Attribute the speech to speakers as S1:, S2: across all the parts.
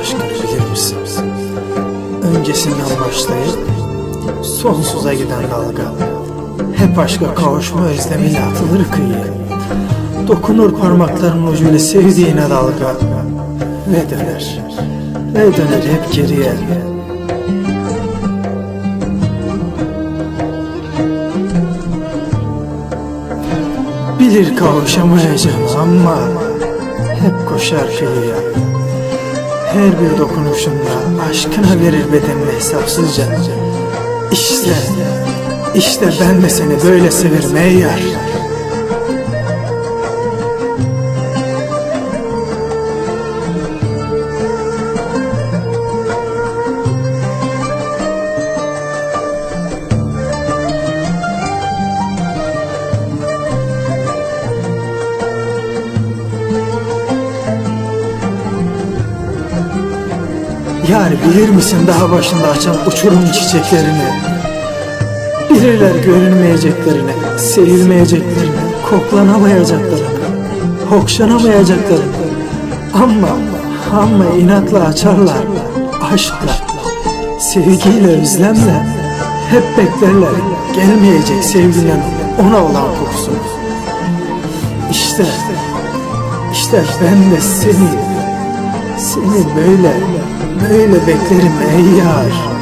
S1: aşkını bilir misin? Öncesinden başlayıp sonsuza giden dalga. Hep aşka kavuşma özlemiyle atılır kıyıya. Dokunur parmakların ucuyla sevdiğine dalga. Ve döner, ve döner hep geriye. Bilir kavuşamayacağım ama hep koşar kıyıya. Her bir dokunuşunda aşkına verir bedenini hesapsızca. İşte, işte ben de seni böyle severim ey. Yar bilir misin daha başında açan uçurum çiçeklerini Bilirler görünmeyeceklerini, sevilmeyeceklerini, koklanamayacaklarını, hokşanamayacaklarını Ama, ama inatla açarlar, aşkla, sevgiyle, özlemle Hep beklerler gelmeyecek sevgilinin ona olan kokusunu İşte, işte ben de seni, seni böyle Böyle beklerim ey yar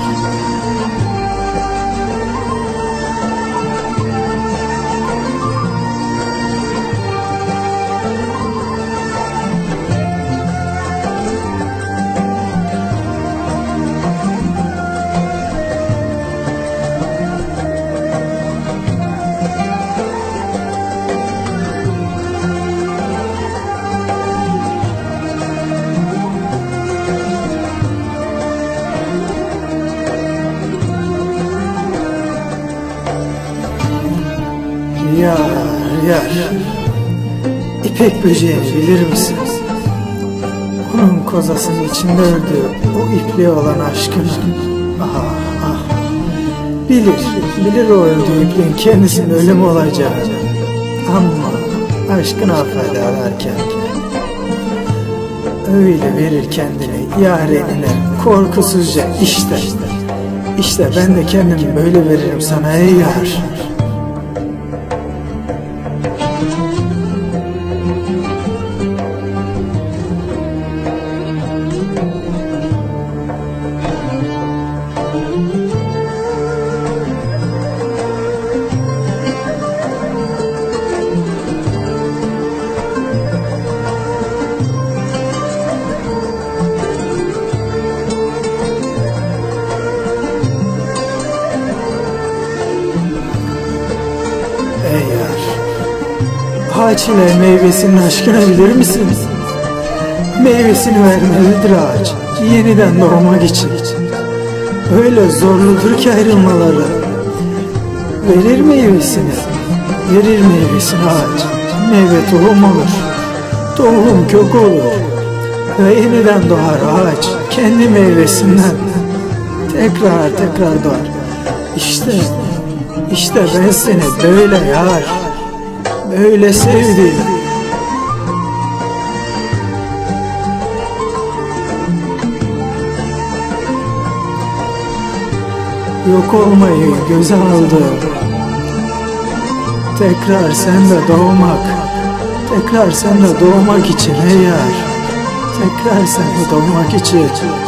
S1: Yar yar. İpek böceği bilir misin? Onun kozasının içinde öldüğü o ipliğe olan aşkını. Ah ah Bilir, bilir o öldüğü ipliğin kendisinin ölümü olacağını. Ama aşkına fayda ararken Öyle verir kendini yar eline korkusuzca. İşte İşte ben de kendimi böyle veririm sana ey yar Ey yar Ağaç ile meyvesinin aşkını bilir misin? Meyvesini vermelidir ağaç. Yeniden doğmak için. Öyle zorludur ki ayrılmaları. Verir meyvesini. Verir meyvesini ağaç. Meyve tohum olur. Tohum kök olur. Ve yeniden doğar ağaç Kendi meyvesinden. Tekrar tekrar doğar. İşte işte ben seni böyle yar, böyle sevdim. Yok olmayı göze aldım. Tekrar sen de doğmak, tekrar sen de doğmak için ey. Tekrar sen de doğmak için.